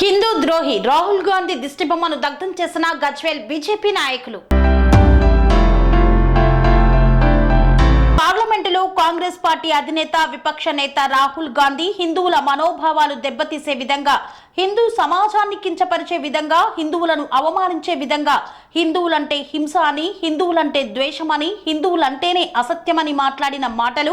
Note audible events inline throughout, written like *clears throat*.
హిందూ ద్రోహి రాహుల్ గాంధీ దిష్టిబొమ్మను దగ్ధం చేసిన గజ్వేల్ బీజేపీ నాయకులు. పార్లమెంటులో కాంగ్రెస్ పార్టీ అధినేత విపక్ష నేత రాహుల్ గాంధీ హిందువుల మనోభావాలు దెబ్బతీసే విధంగా హిందూ సమాజాన్ని కించపరిచే విధంగా హిందువులను అవమానించే విధంగా హిందువులంటే హింస అని హిందువులంటే ద్వేషమని హిందువులంటేనే అసత్యమని మాట్లాడిన మాటలు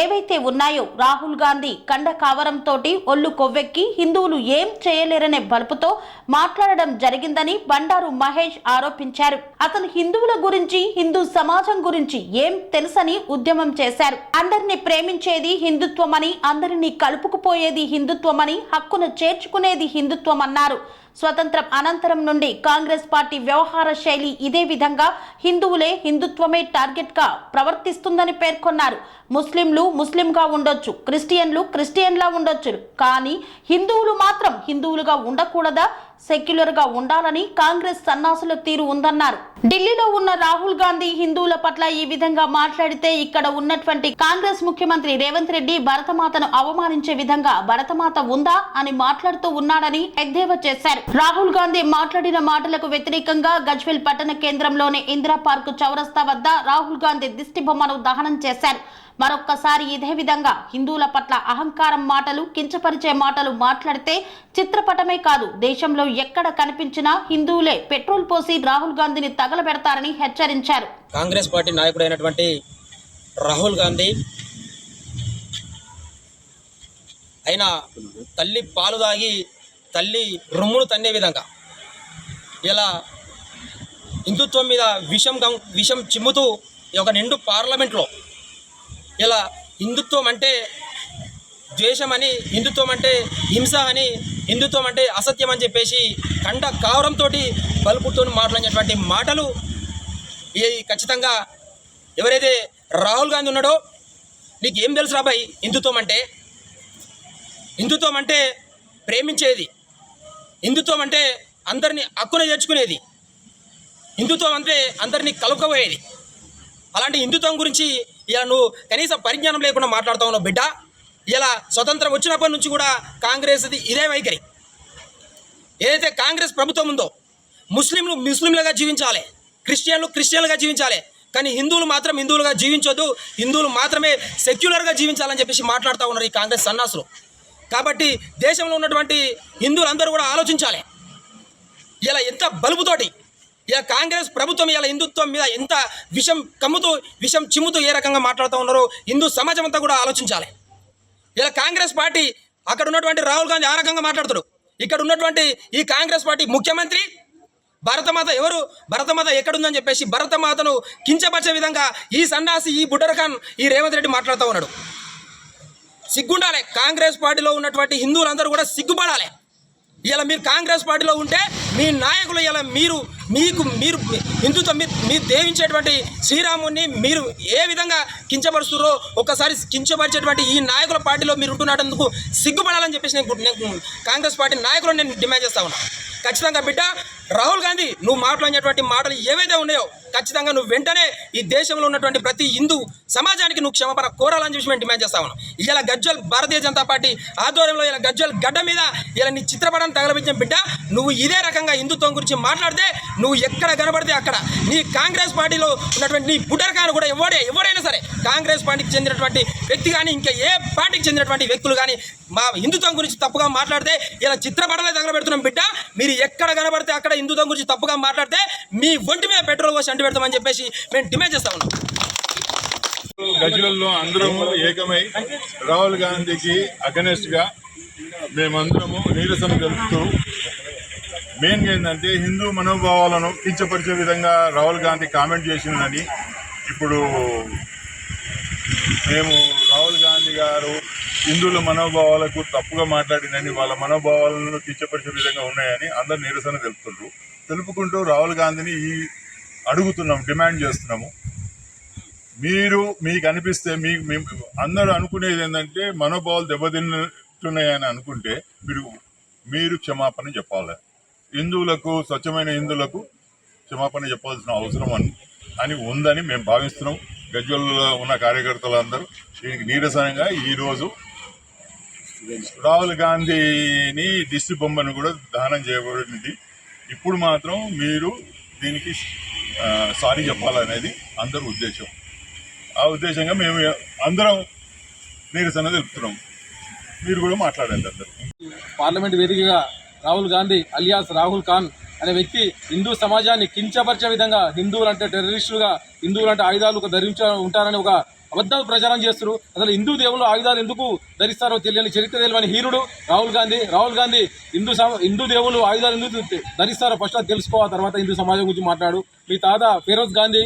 ఏవైతే ఉన్నాయో రాహుల్ గాంధీ కండ కావరంతోటి ఒళ్ళు కొవ్వెక్కి హిందువులు ఏం చేయలేరనే బలుపుతో మాట్లాడడం జరిగిందని బండారు మహేష్ ఆరోపించారు. అతను హిందువుల గురించి హిందూ సమాజం గురించి ఏం తెలుసని ఉద్యమం చేశారు. అందరినీ ప్రేమించేది హిందుత్వమని అందరినీ కలుపుకుపోయేది హిందుత్వమని హక్కును చేర్చుకునేది హిందుత్వం అన్నారు. స్వతంత్రం అనంతరం నుండి కాంగ్రెస్ పార్టీ వ్యవహార శైలి ఇదే విధంగా హిందువులే హిందుత్వమే టార్గెట్గా ప్రవర్తిస్తుందని పేర్కొన్నారు. ముస్లింలు ముస్లింగా ఉండొచ్చు క్రిస్టియన్లు క్రిస్టియన్లా ఉండొచ్చు కానీ హిందువులు మాత్రం హిందువులుగా ఉండకూడదా? సెక్యులర్గా ఉండాలని కాంగ్రెస్ సన్నాసుల తీరు ఉందన్నారు. ఢిల్లీలో ఉన్న రాహుల్ గాంధీ హిందువుల పట్ల ఈ విధంగా మాట్లాడితే ఇక్కడ ఉన్నటువంటి కాంగ్రెస్ ముఖ్యమంత్రి రేవంత్ రెడ్డి భరతమాతను అవమానించే విధంగా భరతమాత ఉందా అని మాట్లాడుతూ ఉన్నాడని ఎద్దేవా చేశారు. రాహుల్ గాంధీ మాట్లాడిన మాటలకు వ్యతిరేకంగా గజ్వేల్ పట్టణ కేంద్రంలోని ఇందిరా పార్క్ చౌరస్తా వద్ద రాహుల్ గాంధీ దిష్టి బొమ్మను దహనం చేశారు. మరొక్కసారి ఇదే విధంగా హిందువుల పట్ల అహంకారం మాటలు కించపరిచే మాటలు మాట్లాడితే చిత్రపటమే కాదు దేశంలో ఎక్కడ కనిపించినా హిందువులే పెట్రోల్ పోసి రాహుల్ గాంధీని తగలబెడతారని హెచ్చరించారు. కాంగ్రెస్ పార్టీ నాయకుడైనటువంటి రాహుల్ గాంధీ ఆయన తల్లి పాలు తాగి తల్లి రొమ్మును తన్నే విధంగా ఇలా హిందుత్వం మీద విషం గం విషం చిమ్ముతూ ఒక నిండు పార్లమెంట్లో ఇలా హిందుత్వం అంటే ద్వేషం అని హిందుత్వం అంటే హింస అని హిందుత్వం అంటే అసత్యం అని చెప్పేసి కండ కావరంతో బలుపుతో మాట్లాడినటువంటి మాటలు ఈ ఖచ్చితంగా ఎవరైతే రాహుల్ గాంధీ ఉన్నాడో నీకు ఏం తెలుసు రాబాయి హిందుత్వం అంటే? హిందుత్వం అంటే ప్రేమించేది. హిందుత్వం అంటే అందరినీ హక్కున చేర్చుకునేది. హిందుత్వం అంటే అందరినీ కలుపుకోబోయేది. అలాంటి హిందుత్వం గురించి ఇలా నువ్వు కనీసం పరిజ్ఞానం లేకుండా మాట్లాడుతూ ఉన్నావు బిడ్డ. ఇలా స్వతంత్రం వచ్చినప్పటి నుంచి కూడా కాంగ్రెస్ది ఇదే వైఖరి. ఏదైతే కాంగ్రెస్ ప్రభుత్వం ఉందో ముస్లింలు ముస్లింలుగా జీవించాలి. క్రిస్టియన్లు క్రిస్టియన్లుగా జీవించాలి. కానీ హిందువులు మాత్రం హిందువులుగా జీవించొద్దు. హిందువులు మాత్రమే సెక్యులర్గా జీవించాలని చెప్పేసి మాట్లాడుతూ ఉన్నారు ఈ కాంగ్రెస్ సన్నాసులు. కాబట్టి దేశంలో ఉన్నటువంటి హిందువులందరూ కూడా ఆలోచించాలి. ఇలా ఎంత బలుపుతోటి ఇలా కాంగ్రెస్ ప్రభుత్వం ఇలా హిందుత్వం మీద ఎంత విషం కమ్ముతూ విషం చిమ్ముతూ ఏ రకంగా మాట్లాడుతూ ఉన్నారో హిందూ సమాజం అంతా కూడా ఆలోచించాలి. ఇలా కాంగ్రెస్ పార్టీ అక్కడ ఉన్నటువంటి రాహుల్ గాంధీ ఆ రకంగా మాట్లాడతాడు. ఇక్కడ ఉన్నటువంటి ఈ కాంగ్రెస్ పార్టీ ముఖ్యమంత్రి భరతమాత ఎవరు? భరతమాత ఎక్కడుందని చెప్పేసి భరతమాతను కించపరిచే విధంగా ఈ సన్నాసి ఈ బుడ్డరఖాన్ ఈ రేవంత్ రెడ్డి మాట్లాడుతూ ఉన్నాడు. సిగ్గుండాలి. కాంగ్రెస్ పార్టీలో ఉన్నటువంటి హిందువులందరూ కూడా సిగ్గుపడాలి. ఇలా మీరు కాంగ్రెస్ పార్టీలో ఉంటే మీ నాయకులు ఇలా మీరు మీకు మీరు హిందుత్వం మీరు మీరు దేవించేటువంటి శ్రీరాముని మీరు ఏ విధంగా కించపరుస్తున్నారో ఒక్కసారి కించపరిచేటువంటి ఈ నాయకుల పార్టీలో మీరు ఉంటున్నందుకు సిగ్గుపడాలని చెప్పేసి నేను కాంగ్రెస్ పార్టీ నాయకులను నేను డిమాండ్ చేస్తా ఉన్నా. ఖచ్చితంగా బిడ్డ రాహుల్ గాంధీ నువ్వు మాట్లాడినటువంటి మాటలు ఏవైతే ఉన్నాయో ఖచ్చితంగా నువ్వు వెంటనే ఈ దేశంలో ఉన్నటువంటి ప్రతి హిందూ సమాజానికి నువ్వు క్షమాపణ కోరాలని చెప్పి మేము డిమాండ్ చేస్తా ఉన్నాం. ఇలా గజ్వల్ భారతీయ జనతా పార్టీ ఆధ్వర్యంలో ఇలా గజ్వల్ గడ్డ మీద ఇలా నీ చిత్రపటాన్ని తగలబెట్టిన బిడ్డ నువ్వు ఇదే రకంగా హిందుత్వం గురించి మాట్లాడితే నువ్వు ఎక్కడ కనబడితే అక్కడ. నీ కాంగ్రెస్ పార్టీలో ఉన్నటువంటి నీ బుడ్డరకాను కూడా ఎవడే ఎవడైనా సరే కాంగ్రెస్ పార్టీకి చెందినటువంటి వ్యక్తి కానీ ఇంకా ఏ పార్టీకి చెందినటువంటి వ్యక్తులు కానీ మా హిందుత్వం గురించి తప్పుగా మాట్లాడితే ఇలా చిత్రపటాలే తగలబెడుతున్నాం బిడ్డ. మీరు ఎక్కడ కనబడితే అక్కడ హిందుత్వం గురించి తప్పుగా మాట్లాడితే మీ ఒంటి మీద పెట్రోల్ పోసి అంటు పెడతామని చెప్పేసి మేము డిమాండ్ చేస్తా ఉన్నాం. గజ్వెల్లో అందరము ఏకమై రాహుల్ గాంధీకి అగనెస్ట్గా మేమందరము నిరసన తెలుపుతూ మెయిన్గా ఏంటంటే హిందూ మనోభావాలను కించపరిచే విధంగా రాహుల్ గాంధీ కామెంట్ చేసిందని ఇప్పుడు మేము రాహుల్ గాంధీ గారు హిందువుల మనోభావాలకు తప్పుగా మాట్లాడిందని వాళ్ళ మనోభావాలను కించపరిచే విధంగా ఉన్నాయని అందరు నిరసన తెలుపుతున్నారు తెలుపుకుంటూ రాహుల్ గాంధీని ఈ అడుగుతున్నాం డిమాండ్ చేస్తున్నాము. మీరు మీకు అనిపిస్తే మీ మేము అందరూ అనుకునేది ఏంటంటే మనోభావాలు దెబ్బతింటున్నాయని అనుకుంటే మీరు మీరు క్షమాపణ చెప్పాలి. హిందువులకు స్వచ్ఛమైన హిందువులకు క్షమాపణ చెప్పాల్సిన అవసరం అని అని ఉందని మేము భావిస్తున్నాం. గజ్వల్లో ఉన్న కార్యకర్తలందరూ దీనికి నీరసనంగా ఈరోజు రాహుల్ గాంధీని దిష్టి బొమ్మను కూడా దహనం చేయబడింది. ఇప్పుడు మాత్రం మీరు దీనికి సారీ చెప్పాలనేది అందరి ఉద్దేశం. ఆ ఉద్దేశంగా మేము అందరం నీరసన తెలుపుతున్నాం. మీరు కూడా మాట్లాడండి అందరూ. పార్లమెంట్ వేదికగా రాహుల్ గాంధీ అలియాస్ రాహుల్ ఖాన్ అనే వ్యక్తి హిందూ సమాజాన్ని కించపరిచే విధంగా హిందువులు అంటే టెర్రరిస్టులుగా హిందువులు అంటే ఆయుధాలు ధరించ ఉంటారని ఒక అబద్ధాలు ప్రచారం చేస్తారు అసలు హిందూ దేవుళ్ళు ఆయుధాలు ఎందుకు ధరిస్తారో తెలియని చరిత్ర తెలియని హీరుడు రాహుల్ గాంధీ. రాహుల్ గాంధీ హిందూ హిందూ దేవుళ్ళు ఆయుధాలు ఎందుకు ధరిస్తారో ఫస్ట్ అది తెలుసుకో ఆ తర్వాత హిందూ సమాజం గురించి మాట్లాడు. మీ తాత ఫిరోజ్ గాంధీ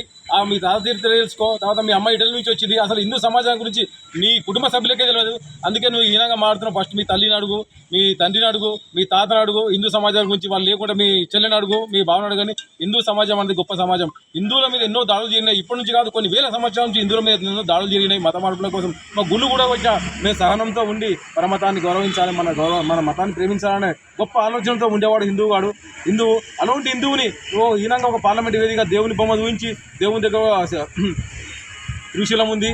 మీ తాత చరిత్ర తెలుసుకో తర్వాత మీ అమ్మ ఇటలీ నుంచి వచ్చింది. అసలు హిందూ సమాజం గురించి నీ కుటుంబ సభ్యులకే తెలియదు. అందుకే నువ్వు హీనంగా మారుతున్నావు ఫస్ట్ మీ తల్లిని అడుగు మీ తండ్రిని అడుగు మీ తాతను అడుగు. హిందూ సమాజం గురించి వాళ్ళు లేకుండా మీ చెల్లెని అడుగు మీ భావన అడుగు. కానీ హిందూ సమాజం అనేది గొప్ప సమాజం. హిందువుల మీద ఎన్నో దాడులు జరిగినాయి. ఇప్పటి నుంచి కాదు కొన్ని వేల సంవత్సరాల నుంచి హిందువుల మీద ఎన్నో దాడులు జరిగినాయి. మత మార్పుల కోసం మా గుళ్ళు కూడా వచ్చా మేము సహనంతో ఉండి పరమతాన్ని గౌరవించాలి మన గౌరవ మన మతాన్ని ప్రేమించాలనే గొప్ప ఆలోచనతో ఉండేవాడు హిందువు వాడు. హిందువు అలాంటి హిందువుని ఓ ఈనంగా ఒక పార్లమెంట్ వేదిక దేవుని బొమ్మ ఊహించి దేవుని దగ్గర *clears throat* త్రిశూలం ఉంది.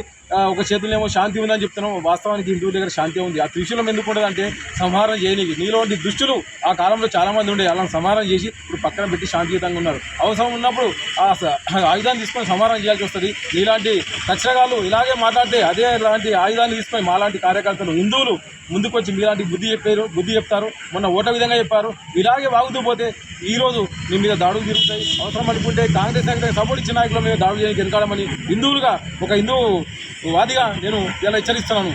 ఒక చేతుల్లో ఏమో శాంతి ఉందని చెప్తున్నాం. వాస్తవానికి హిందువుల దగ్గర శాంతి ఉంది. ఆ త్రిశూలం ఎందుకు ఉండదు అంటే సంహారం చేయనికి. నీలోని దుష్టులు ఆ కాలంలో చాలామంది ఉండే. అలా సంహారం చేసి ఇప్పుడు పక్కన పెట్టి శాంతియుతంగా ఉన్నారు. అవసరం ఉన్నప్పుడు ఆ ఆయుధాన్ని తీసుకొని సంహారం చేయాల్సి వస్తుంది. నీలాంటి కచ్చగాళ్ళు ఇలాగే మాట్లాడితే అదే లాంటి ఆయుధాన్ని తీసుకొని మాలాంటి కార్యకర్తలు హిందువులు ముందుకొచ్చి మీలాంటి బుద్ధి చెప్పారు బుద్ధి చెప్తారు మొన్న ఓట విధంగా చెప్పారు ఇలాగే వాగుతూ పోతే ఈరోజు మీ మీద దాడులు జరుగుతాయి. అవసరం అనుకుంటే కాంగ్రెస్ అయితే సపోర్ట్ ఇచ్చిన నాయకుల మీద దాడులు చేయడానికి వెనకాడమని హిందువులుగా ఒక హిందూ వాదిగా నేను ఇలా హెచ్చరిస్తున్నాను.